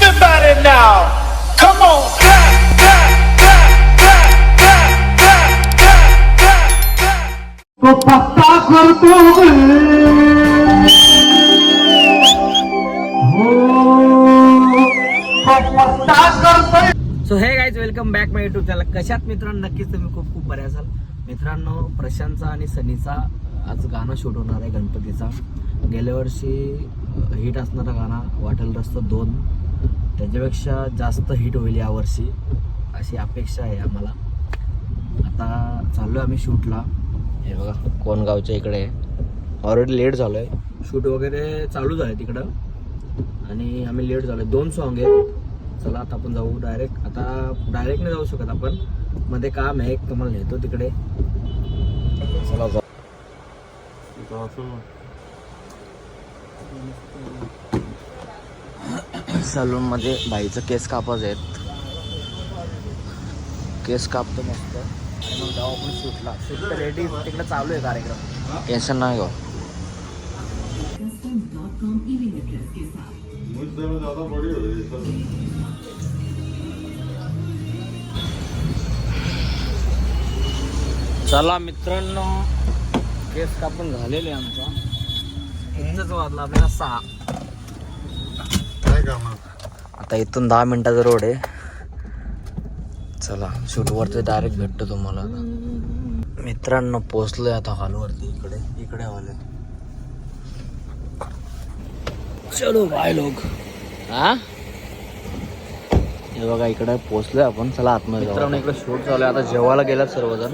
Everybody now, come on, clap, clap, clap, clap, clap, clap, clap, clap, clap. तो पत्ता करतो गे So hey guys welcome back my YouTube channel कशात मित्रांनो? नक्कीच तुम्ही खूप खूप बरे असाल. मित्रांनो प्रशांतचा आणि सनीचा आज गाणं शूट होणार आहे गणपतीचा. गेल्या वर्षी हिट असणारा गाणं वाटेल रस्त दोन. त्याच्यापेक्षा जास्त हिट होईल यावर्षी अशी अपेक्षा आहे आम्हाला. आता चाललो आम्ही शूटला हे बघा कोणगावच्या इकडे ऑलरेडी लेट झालो आहे शूट वगैरे चालूच आहे तिकडं. आणि आम्ही लेट झालो आहे दोन सॉन्ग आहेत. चला आता आपण जाऊ डायरेक्ट आता डायरेक्ट नाही जाऊ शकत आपण. मध्ये काम आहे तुम्हाला नेतो तिकडे. चला जाऊ. सलून मध्ये बाईचं केस कापच आहेत. केस कापतो मस्त. मग जाऊ आपण तर रेडी तिकडे चालू आहे कार्यक्रम. टेन्शन नाही गो. चला मित्रांनो केस कापून झालेले आमचा. इंचच वाजला आपल्याला सहा. आता इथून दहा मिनिटाचा रोड आहे. चला शूटवरती डायरेक्ट भेटतो तुम्हाला मित्रांनो पोचलोय आता हॉलवरती इकडे इकडे हॉल आहे चलो बाय लोक. हा? हे बघा इकडे पोचलोय आपण. चला आतमध्ये मित्रांनो इकडे शूट चालू आहे. आता जेवायला गेलात सर्वजण.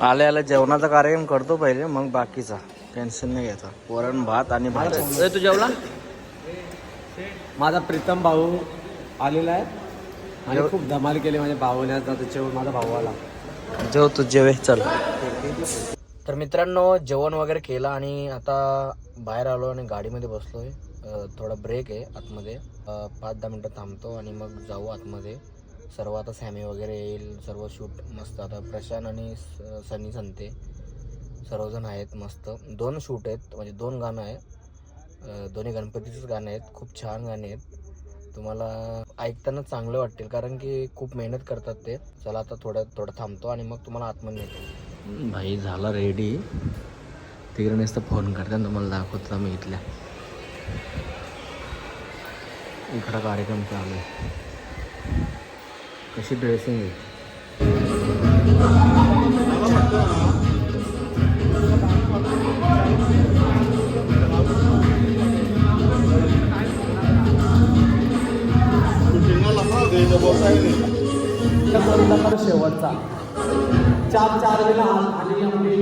आले आले जेवणाचा कार्यक्रम करतो पहिले मग बाकीचा. टेन्शन नाही घ्यायचा. वरण भात आणि भात. तू जेवला? माझा प्रीतम भाऊ आलेला आहे. आणि खूप धमाल केली माझ्या भाऊने. आता त्याच्यावर माझा भाऊ आला. जेव तू जेवे चल. तर मित्रांनो जेवण वगैरे केलं आणि आता बाहेर आलो आणि गाडीमध्ये बसलोय. अं, थोडा ब्रेक आहे आतमध्ये. पाच दहा मिनटं थांबतो आणि मग जाऊ आतमध्ये. सर्व आता सॅमी वगैरे येईल. सर्व शूट मस्त. आता प्रशांत आणि सनी संते. सर्वजण आहेत मस्त. दोन शूट आहेत म्हणजे दोन गाणं आहे दोन्ही गणपतीचेच गाणं आहेत. खूप छान गाणी आहेत. तुम्हाला ऐकताना चांगलं वाटतील कारण की खूप मेहनत करतात ते. चला आता थोडं थोडं थांबतो आणि मग तुम्हाला आतमध्ये येतो भाई झाला रेडी तिकडे नुसतं फोन करते तुम्हाला दाखवतो मी इथल्या. इकडं कार्यक्रम चालू आहे. कशी ड्रेसिंग आहे? तर शेवटचा. चार चार वेळा आणि आपली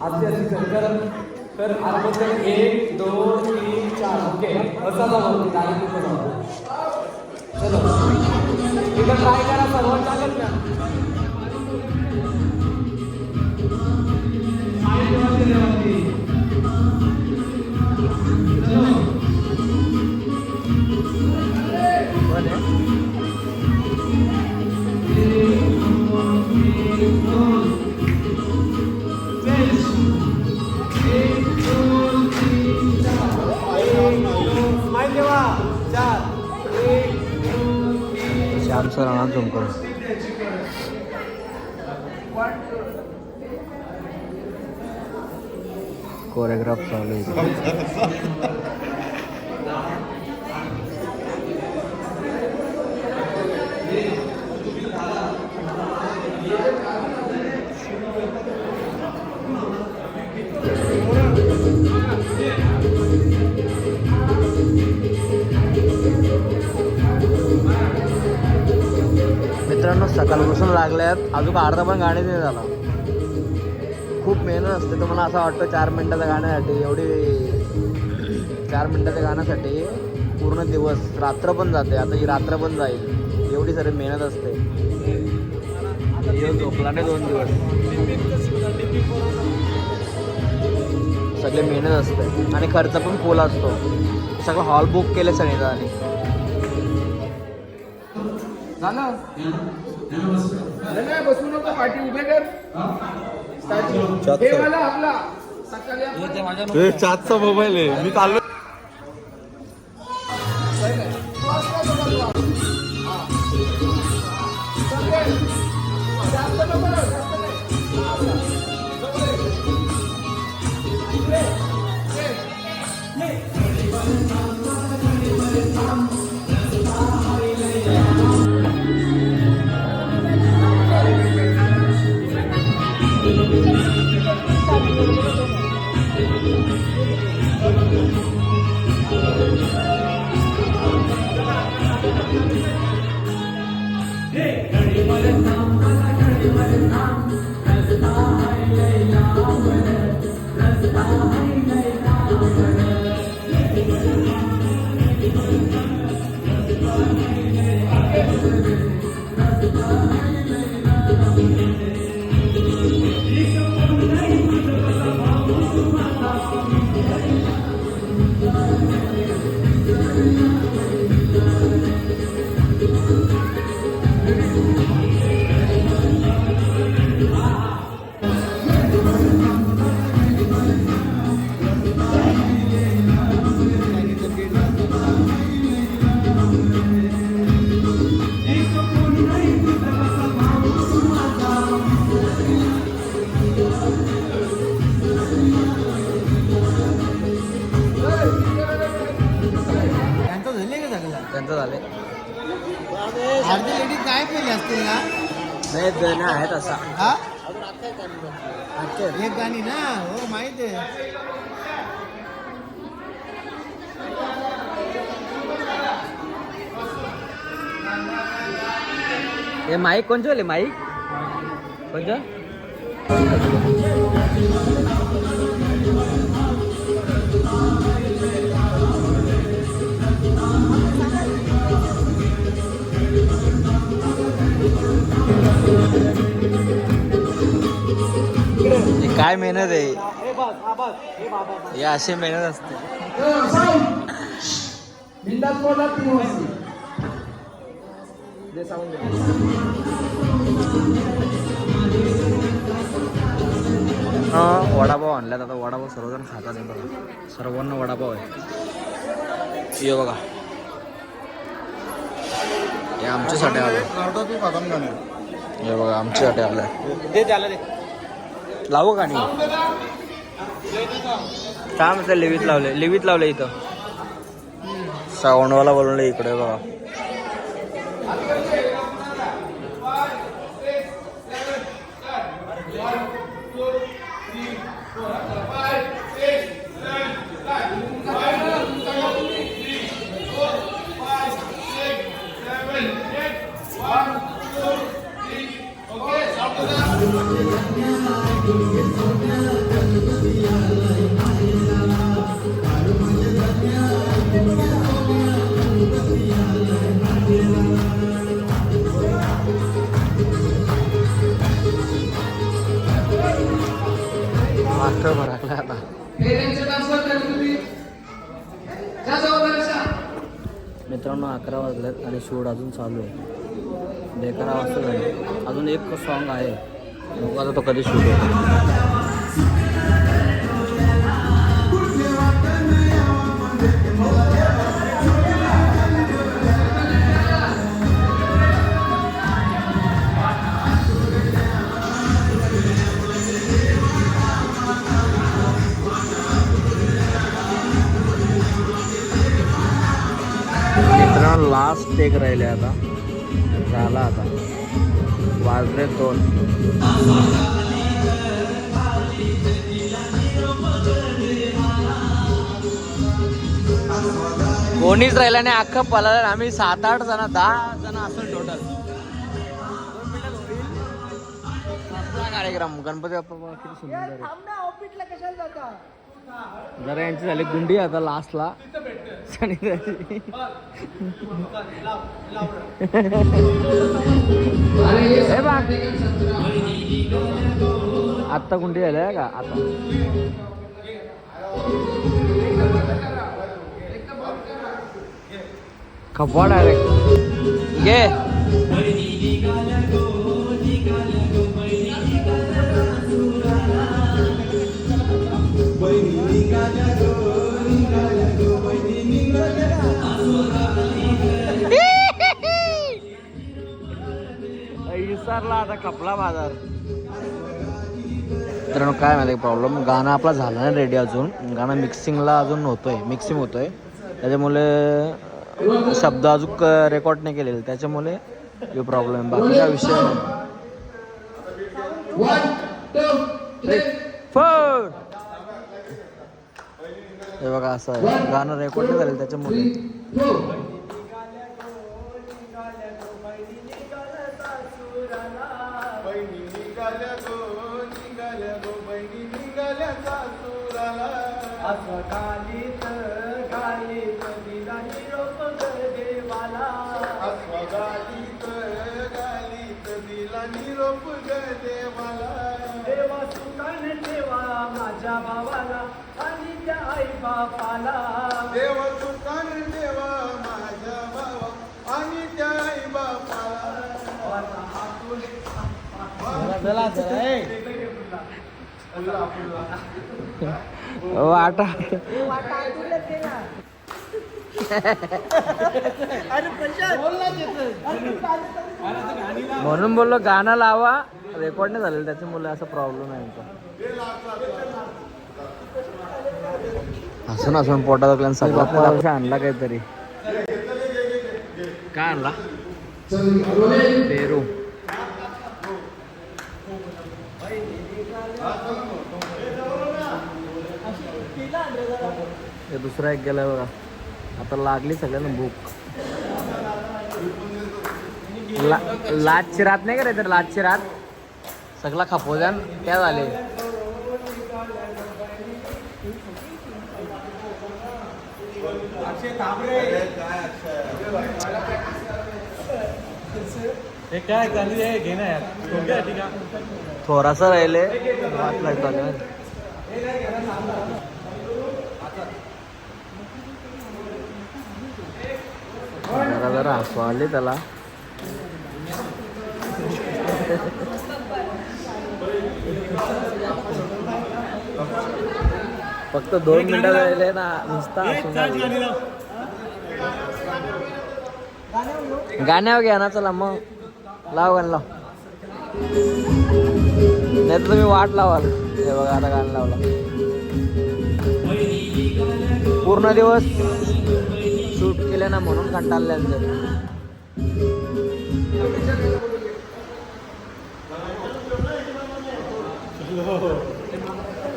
आपली अशी कर तर आज एक दोन तीन चार. ओके. असा जाऊ गाडी चलो. इकडं ट्राय करा. सर्वांना হাসপাতালে শ্যাম স্যার আনার सकाळपासून लागल्यात. अजून अर्धा पण गाणी नाही झाला. खूप मेहनत असते. तुम्हाला असं वाटतं चार मिनटाच्या गाण्यासाठी एवढी चार मिनटाच्या गाण्यासाठी पूर्ण दिवस रात्र पण जाते. आता ही रात्र पण जाईल. एवढी सारी मेहनत असते. ह्यो झोपला नाही दोन दिवस. सगळे मेहनत असते. आणि खर्च पण फुल असतो. सगळं हॉल बुक केले सगळे आणि झालं नाही, बसू नको पाठी उभे कर. हे? वाला आपला. सकाळी चारचा मोबाईल आहे. मी चाललो But it's not अर्धी लेडी काय केली असतील ना नाही जण आहेत असा हा एक गाणी ना हो माहीत आहे हे माईक कोणचे वाले माईक कोणचं हे काय मेहनत आहे? हे अशी मेहनत असते. हा वडापाव आणल्यात आता. वडापाव सर्वजण खातात आहे बघा. सर्वांना वडापाव आहे. ये बघा. हे आमच्यासाठी आलं. हे बघा आमच्यासाठी आलंय लावू का नाही? काय म्हणतं लिवित लावले लिवित लावले इथं. सावंडवाला बोलवलं इकडे बघा. अकरा वाजल्यात आणि शूट अजून चालू आहे. बेकारा वाजता झाले. अजून एक सॉन्ग आहे. बघू तो कधी शूट होतो. एक राहिले आता. झाला आता. वाजले दोन. कोणीच राहिला नाही अख्खं पळालं आम्ही सात आठ जण दहा जण असेल टोटल कार्यक्रम? गणपती बाप्पा किती सुंदर आहे. जरा यांची झाली गुंडी आता लास्टला हे बघ. आत्ता गुंडी झाल्या का? आता. खपवा डायरेक्ट घे विसरला आता कपला बाजार. मित्रांनो काय माहिती प्रॉब्लेम गाणं आपला झालं नाही रेडी अजून. गाणं मिक्सिंगला अजून होतोय मिक्सिंग होतोय. त्याच्यामुळे शब्द अजून रेकॉर्ड नाही केलेले. त्याच्यामुळे हे प्रॉब्लेम बाकी काय विषय. हे बघा असं आहे. गाणं रेकॉर्ड नाही झालेलं त्याच्यामुळे. निघाल्या गो निघाल्या गो बहिणी निघाल्या सासुराला असं गालीत गालीत दिला निरोप देवाला. अस्वगालीत गालीत दिला निरोप देवाला. देवा सुकान ठेवा माझ्या भावाला आणि त्या आई बापाला. देव सुकान देवा वाटा म्हणून बोललो गाणं लावा. रेकॉर्ड नाही झालेलं त्याच्यामुळे असा प्रॉब्लेम आहे हसून हसून पोटात आपल्याला सगळा आणला काहीतरी. काय आणला? पेरू. हे दुसरा एक गेला बघा. आता लागली सगळ्यांना भूक. ला रात नाही का तर रात? सगळा खपोद्यान त्या झाले. हे काय चालू आहे? घे ना यार. कोणत्या ठीक आहे थोडासा राहिले. वाट लागतो जरा जरा हसू आले त्याला. फक्त दोन मिनिटं राहिले ना नुसता हसून. गाण्यावर घ्या ना चला मग. लाव गाणं लाव. नाही तर तुम्ही वाट लावाल. हे बघा आता गाणं लावलं. पूर्ण दिवस केले ना म्हणून कंटाळले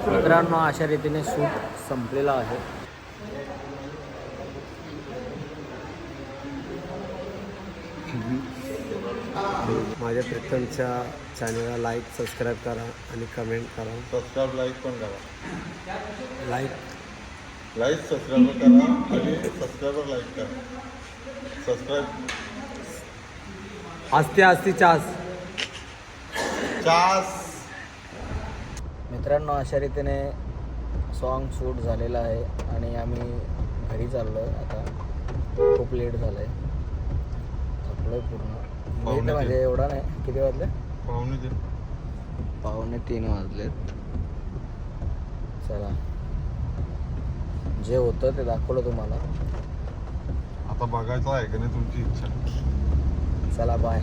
मित्रांनो अशा रीतीने शूट संपलेला आहे. माझ्या प्रीतमच्या चॅनलला लाईक सबस्क्राईब करा आणि कमेंट करा. सबस्क्राईब लाईक पण करा. लाईक लाईक सबस्क्राईब करा आणि सबस्क्राईबर लाईक करा. सबस्क्राईब. असते असते चास. चास. मित्रांनो अशा रीतीने सॉन्ग शूट झालेलं आहे आणि आम्ही घरी चाललो आहे आता खूप लेट झालं आहे थकलो आहे पूर्ण म्हणजे एवढा नाही. किती वाजले? पाहुणे दे पावणे तीन वाजलेत. चला. जे होतं ते दाखवलं तुम्हाला. आता बघायचं आहे का नाही तुमची इच्छा. चला बाय